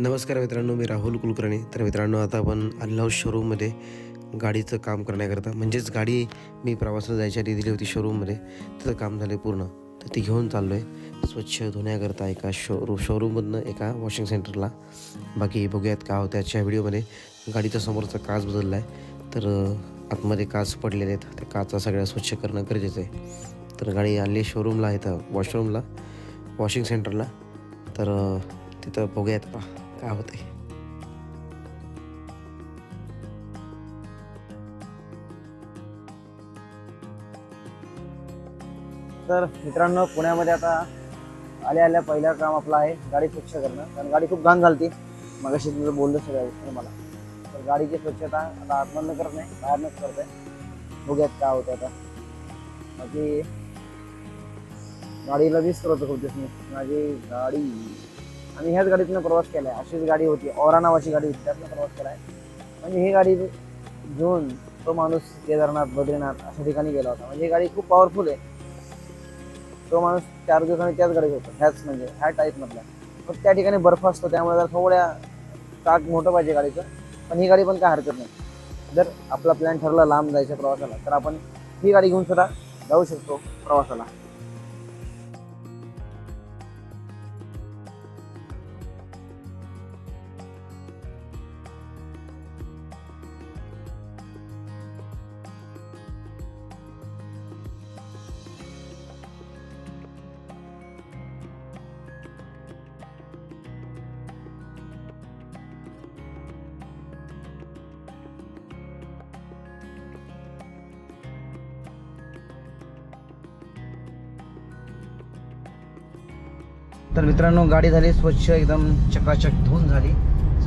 नमस्कार मित्रांनो मी राहुल कुलकर्णी. तर मित्रांनो आता आपण आलेलो शोरूममध्ये गाडीचं काम करण्याकरता म्हणजेच गाडी मी प्रवासाला जायच्या आधी दिली होती शोरूममध्ये तिथं काम झालं पूर्ण. तर ती घेऊन चाललो आहे स्वच्छ धुण्याकरता एका शोरू शोरूममधनं एका वॉशिंग सेंटरला बाकी बघूयात का होतं आजच्या व्हिडिओमध्ये. गाडीचा समोरचा काच बदलला आहे तर आतमध्ये काच पडलेले आहेत. त्या काचा सगळ्या स्वच्छ करणं गरजेचं आहे. तर गाडी आणली शोरूमला इथं वॉशरूमला वॉशिंग सेंटरला तर तिथं बघूयात पहा काय होते तर मित्रांनो पुण्यामध्ये आता आल्या आल्या पहिलं काम आपलं आहे गाडी स्वच्छ करणं. कारण गाडी खूप घाण झालती. मग अशी तुझं बोललं सगळ्या गोष्टी मला. तर गाडीची स्वच्छता आता आतमधनं करत नाही बाहेरनंच करत आहे बघूयात काय होतं आता. बाकी गाडीला दिसत होतं खूप दिवस मी माझी गाडी आणि ह्याच गाडीतनं प्रवास केला आहे अशीच गाडी होती. औरा नावाची गाडी होती. त्यातनं प्रवास केला आहे म्हणजे ही गाडी घेऊन तो माणूस केदारनाथ बद्रीनाथ अशा ठिकाणी गेला होता. म्हणजे ही गाडी खूप पॉवरफुल आहे. तो माणूस चार दिवसांनी त्याच गाडीत होतो. ह्याच म्हणजे ह्या टाईपमधला पण त्या ठिकाणी बर्फ असतो. त्यामुळे जर थोड्या ताक मोठं पाहिजे गाडीचं. पण ही गाडी पण काय हरकत नाही. जर आपला प्लॅन ठरला लांब जायच्या प्रवासाला तर आपण ही गाडी घेऊन सुद्धा जाऊ शकतो प्रवासाला. तर मित्रांनो गाडी झाली स्वच्छ एकदम चकाचक धुवून झाली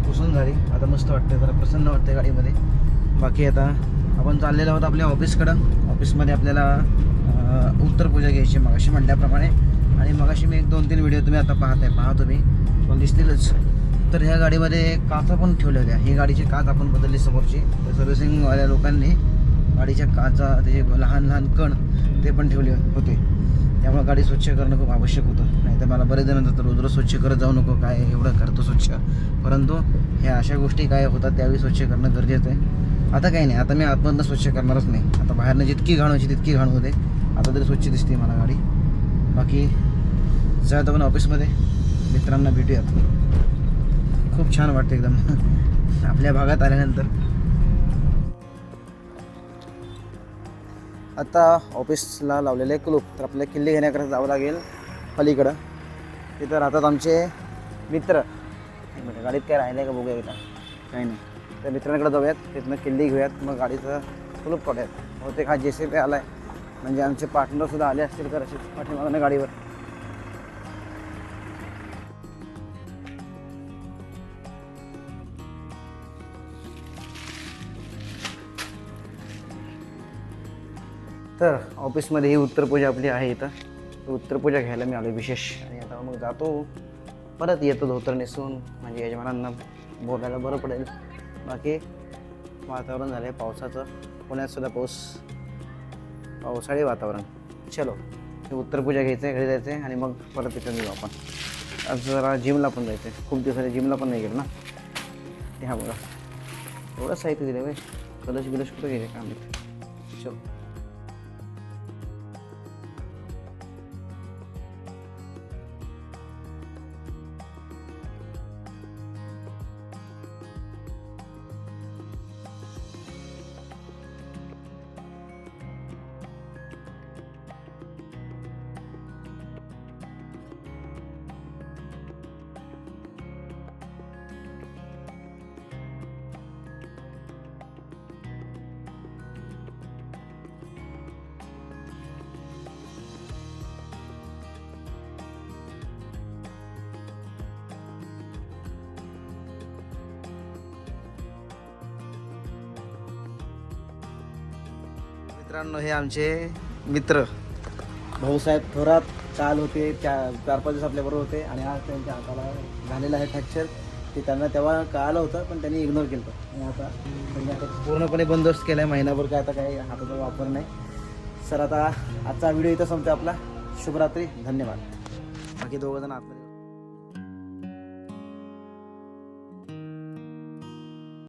पुसून झाली. आता मस्त वाटते जरा प्रसन्न वाटते गाडीमध्ये. बाकी आता आपण चाललेलो आहोत आपल्या ऑफिसकडं. ऑफिसमध्ये आपल्याला उत्तर उत्तरपूजा घ्यायची मगाशी म्हटल्याप्रमाणे आणि मगाशी मी एक दोन तीन व्हिडिओ तुम्ही आता पाहताय पाहा तुम्ही. पण दिसतीलच. तर ह्या गाडीमध्ये काचा पण ठेवलेल्या ही गाडीची काच आपण बदलली समोरची. तर सर्व्हिसिंगवाल्या लोकांनी गाडीच्या काचा त्याचे लहान लहान कण ते पण ठेवले होते. त्यामुळे गाडी स्वच्छ करणं खूप आवश्यक होतं. तर मला बरेच जण म्हणतात रोज रोज स्वच्छ करत जाऊ नको काय एवढं करतो स्वच्छ. परंतु ह्या अशा गोष्टी काय होतात त्यावेळी स्वच्छ करणं गरजेचं आहे. आता काही नाही आता मी आतमधनं स्वच्छ करणारच नाही. आता बाहेरनं जितकी घाण व्हायची तितकी घाण होते आता तरी स्वच्छ दिसते मला गाडी. बाकी जात आपण ऑफिसमध्ये. मित्रांना भेटूयात. खूप छान वाटतं एकदम. आपल्या भागात आल्यानंतर. आता ऑफिसला लावलेले कुलूप तर आपल्याला किल्ले घेण्याकरता जावं लागेल पलीकडं. तिथं राहतात आमचे मित्र. एक मिनिट, गाडीत काय राहिलं आहे का बघूया इथं? काही नाही. तर मित्रांकडे जाऊयात तिथनं किल्ली घेऊयात मग गाडीचं कुलूप काढूयात. बहुतेक हा जे सी पी आला आहे म्हणजे आमचे पार्टनरसुद्धा आले असतील तर असे पाठीमागनं गाडीवर. तर ऑफिसमध्ये ही उत्तरपूजा आपली आहे इथं. उत्तरपूजा घ्यायला मी आलो विशेष. आणि मग जातो. परत येतो धोतर नेसून म्हणजे यजमानांना बोलायला बरं पडेल. बाकी वातावरण झालं आहे पावसाचं पुण्यातसुद्धा पाऊस पावसाळी वातावरण. चलो हे उत्तरपूजा घ्यायचं आहे घरी जायचं आहे आणि मग परत तिथं निघू आपण. आज जरा जिमला पण जायचं आहे खूप दिवसाने जिमला पण नाही गेलं ना. ते हा बघा एवढं साहित्य दिलं बाई कलश बिलश कुठं गेले काम चलो. मित्रांनो हे आमचे मित्र. भाऊसाहेब थोरात काल होते त्या चार पाच दिवस आपल्याबरोबर होते आणि आज त्यांच्या हाताला झालेलं आहे फ्रॅक्चर ते त्यांना तेव्हा कळालं होतं पण त्यांनी इग्नोर केलं होतं. आणि आता त्यांनी आता पूर्णपणे बंदोबस्त केला आहे महिनाभर काय आता काही हाताचा वापर नाही. सर आता आजचा व्हिडिओ इथं संपतो आपला. शुभरात्री. धन्यवाद. बाकी दोघं जण आत